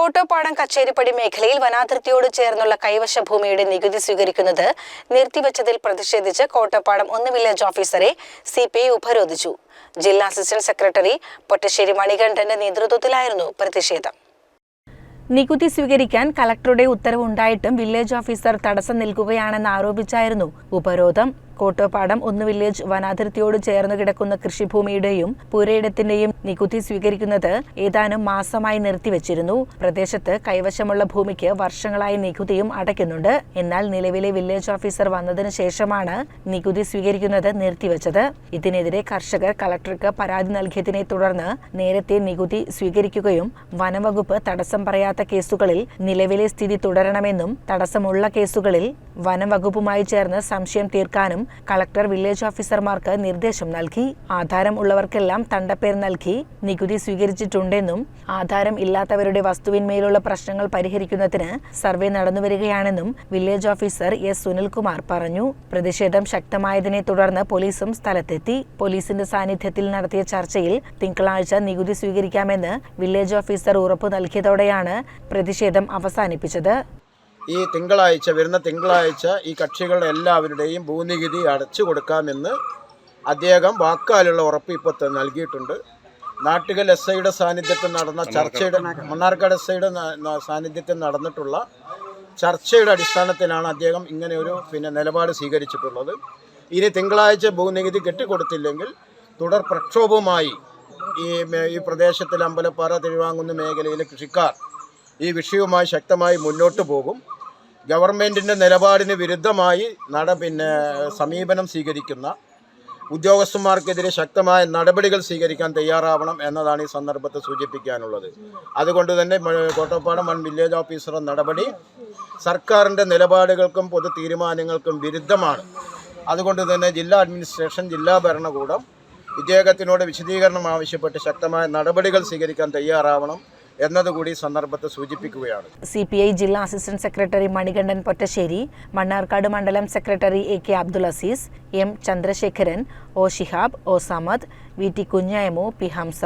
കോട്ടോപ്പാടം കച്ചേരിപ്പടി മേഖലയിൽ വനാതിർത്തിയോട് ചേർന്നുള്ള കൈവശ ഭൂമിയുടെ നികുതി സ്വീകരിക്കുന്നത് നിർത്തിവച്ചതിൽ പ്രതിഷേധിച്ച് കോട്ടപ്പാടം ഒന്ന് വില്ലേജ് ഓഫീസറെ സി പി ഐ ഉപരോധിച്ചു. ജില്ലാ അസിസ്റ്റന്റ് സെക്രട്ടറി പൊറ്റശ്ശേരി മണികണ്ഠന്റെ നേതൃത്വത്തിലായിരുന്നു പ്രതിഷേധം. നികുതി സ്വീകരിക്കാൻ കളക്ടറുടെ ഉത്തരവുണ്ടായിട്ടും വില്ലേജ് ഓഫീസർ തടസ്സം നിൽക്കുകയാണെന്ന് ആരോപിച്ചായിരുന്നു ഉപരോധം. കോട്ടോപ്പാടം ഒന്ന് വില്ലേജ് വനാതിർത്തിയോട് ചേർന്ന് കിടക്കുന്ന കൃഷിഭൂമിയുടെയും പുരയിടത്തിന്റെയും നികുതി സ്വീകരിക്കുന്നത് ഏതാനും മാസമായി നിർത്തിവച്ചിരുന്നു. പ്രദേശത്ത് കൈവശമുള്ള ഭൂമിക്ക് വർഷങ്ങളായി നികുതിയും അടയ്ക്കുന്നുണ്ട്. എന്നാൽ നിലവിലെ വില്ലേജ് ഓഫീസർ വന്നതിന് ശേഷമാണ് നികുതി സ്വീകരിക്കുന്നത് നിർത്തിവച്ചത്. ഇതിനെതിരെ കർഷകർ കളക്ടർക്ക് പരാതി നൽകിയതിനെ തുടർന്ന് നേരത്തെ നികുതി സ്വീകരിക്കുകയും വനംവകുപ്പ് തടസ്സം പറയാത്ത കേസുകളിൽ നിലവിലെ സ്ഥിതി തുടരണമെന്നും തടസ്സമുള്ള കേസുകളിൽ വനംവകുപ്പുമായി ചേർന്ന് സംശയം തീർക്കാനും കളക്ടർ വില്ലേജ് ഓഫീസർമാർക്ക് നിർദ്ദേശം നൽകി. ആധാരം ഉള്ളവർക്കെല്ലാം തണ്ടപ്പേർ നൽകി. നികുതി സ്വീകരിച്ചിട്ടുണ്ടെന്നും ആധാരം ഇല്ലാത്തവരുടെ വസ്തുവിന്മേലുള്ള പ്രശ്നങ്ങൾ പരിഹരിക്കുന്നതിന് സർവേ നടന്നുവരികയാണെന്നും വില്ലേജ് ഓഫീസർ എസ്. സുനിൽകുമാർ പറഞ്ഞു. പ്രതിഷേധം ശക്തമായതിനെ തുടർന്ന് പോലീസും സ്ഥലത്തെത്തി. പോലീസിന്റെ സാന്നിധ്യത്തിൽ നടത്തിയ ചർച്ചയിൽ തിങ്കളാഴ്ച നികുതി സ്വീകരിക്കാമെന്ന് വില്ലേജ് ഓഫീസർ ഉറപ്പു നൽകിയതോടെയാണ് പ്രതിഷേധം അവസാനിപ്പിച്ചത്. ഈ തിങ്കളാഴ്ച വരുന്ന തിങ്കളാഴ്ച ഈ കക്ഷികളുടെ എല്ലാവരുടെയും ഭൂനികുതി അടച്ചു കൊടുക്കാമെന്ന് അദ്ദേഹം വാക്കാലുള്ള ഉറപ്പ് ഇപ്പോൾ നൽകിയിട്ടുണ്ട്. നാട്ടുകൽ എസ് ഐയുടെ സാന്നിധ്യത്തിൽ നടന്ന ചർച്ചയുടെ മണ്ണാർക്കാട്. എസ് ഐയുടെ സാന്നിധ്യത്തിൽ നടന്നിട്ടുള്ള ചർച്ചയുടെ അടിസ്ഥാനത്തിലാണ് അദ്ദേഹം ഇങ്ങനെ ഒരു പിന്നെ നിലപാട് സ്വീകരിച്ചിട്ടുള്ളത്. ഇനി തിങ്കളാഴ്ച ഭൂനികുതി കെട്ടിക്കൊടുത്തില്ലെങ്കിൽ തുടർ പ്രക്ഷോഭവുമായി ഈ ഈ പ്രദേശത്തിലെ അമ്പലപ്പാറ തിരുവാങ്കുന്ന് മേഖലയിലെ കൃഷിക്കാർ ഈ വിഷയവുമായി ശക്തമായി മുന്നോട്ട് പോകും. ഗവൺമെന്റിന്റെ നിലപാടിന് വിരുദ്ധമായി നട പിന്നെ സമീപനം സ്വീകരിക്കുന്ന ഉദ്യോഗസ്ഥന്മാർക്കെതിരെ ശക്തമായ നടപടികൾ സ്വീകരിക്കാൻ തയ്യാറാവണം എന്നതാണ് ഈ സന്ദർഭത്തെ സൂചിപ്പിക്കാനുള്ളത്. അതുകൊണ്ട് തന്നെ കോട്ടപ്പാടം വൺ വില്ലേജ് ഓഫീസറുടെ നടപടി സർക്കാരിന്റെ നിലപാടുകൾക്കും പൊതു തീരുമാനങ്ങൾക്കും വിരുദ്ധമാണ്. അതുകൊണ്ട് തന്നെ ജില്ലാ അഡ്മിനിസ്ട്രേഷൻ ജില്ലാ ഭരണകൂടം ഇദ്ദേഹത്തിനോട് വിശദീകരണം ആവശ്യപ്പെട്ട് ശക്തമായ നടപടികൾ സ്വീകരിക്കാൻ തയ്യാറാവണം. എന്നതുകൂടി സന്ദർഭത്തെ സൂചിപ്പിക്കുകയാണ്. സി പി ഐ ജില്ലാ അസിസ്റ്റന്റ് സെക്രട്ടറി മണികണ്ഠൻ പൊറ്റശ്ശേരി മണ്ണാർക്കാട് മണ്ഡലം secretary A K Abdul Aziz M Chandrasekharan O Shihab O Samad V T Kunhayamu P Hamza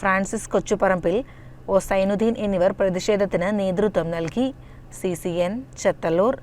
Francis Kochuparambil O Sainuddin എന്നിവർ പ്രതിഷേധത്തിന് നേതൃത്വം നൽകി. C C N Chethallur.